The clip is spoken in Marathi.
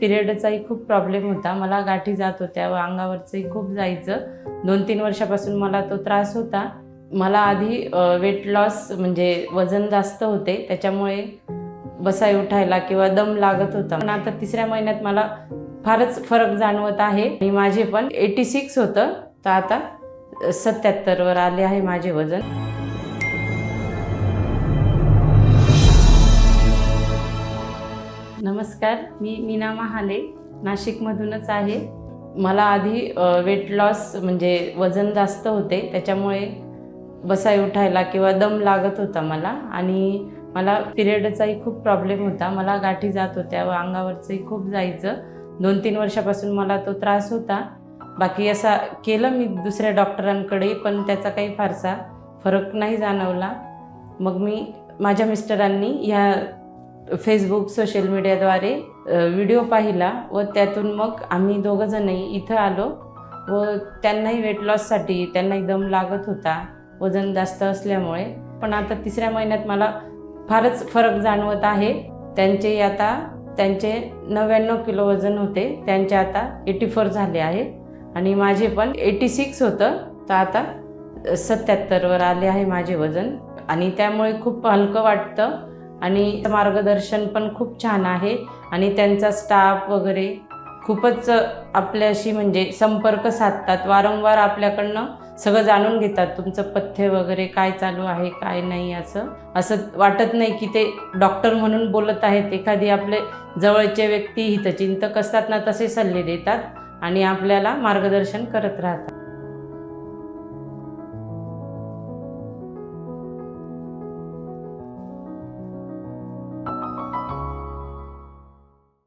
पिरियडचाही खूप प्रॉब्लेम होता. मला गाठी जात होत्या व अंगावरचंही खूप जायचं. दोन तीन वर्षापासून मला तो त्रास होता. मला आधी वेट लॉस म्हणजे वजन जास्त होते. त्याच्यामुळे बसाय उठायला किंवा दम लागत होता. पण आता तिसऱ्या महिन्यात मला फारच फरक जाणवत आहे. आणि माझे पण एटी सिक्स होतं. तर आता सत्याहत्तरवर आले आहे माझे वजन. नमस्कार मी मीना महाले नाशिकमधूनच आहे. मला आधी वेट लॉस म्हणजे वजन जास्त होते त्याच्यामुळे बसाय उठायला किंवा दम लागत होता मला आणि मला पिरियडचाही खूप प्रॉब्लेम होता. मला गाठी जात होत्या व अंगावरचंही खूप जायचं. दोन तीन वर्षापासून मला तो त्रास होता. बाकी असा केलं मी दुसऱ्या डॉक्टरांकडे पण त्याचा काही फारसा फरक नाही जाणवला. मग मी माझ्या मिस्टरांनी ह्या फेसबुक सोशल मीडियाद्वारे व्हिडिओ पाहिला व त्यातून मग आम्ही दोघंजणही इथं आलो व त्यांनाही वेट लॉससाठी त्यांनाही दम लागत होता वजन जास्त असल्यामुळे. पण आता तिसऱ्या महिन्यात मला फारच फरक जाणवत आहे. त्यांचे आता त्यांचे नव्याण्णव किलो वजन होते त्यांचे आता एटी फोर झाले आहे. आणि माझे पण एटी सिक्स होतं. तर आता सत्याहत्तरवर आले आहे माझे वजन. आणि त्यामुळे खूप हलकं वाटतं. आणि मार्गदर्शन पण खूप छान आहे. आणि त्यांचा स्टाफ वगैरे खूपच आपल्याशी म्हणजे संपर्क साधतात. वारंवार आपल्याकडनं सगळं जाणून घेतात तुमचं पथ्य वगैरे काय चालू आहे काय नाही असं. असं वाटत नाही की ते डॉक्टर म्हणून बोलत आहेत. एखादी आपले जवळचे व्यक्ती हितचिंतक असतात ना तसे सल्ले देतात आणि आपल्याला मार्गदर्शन करत राहतात.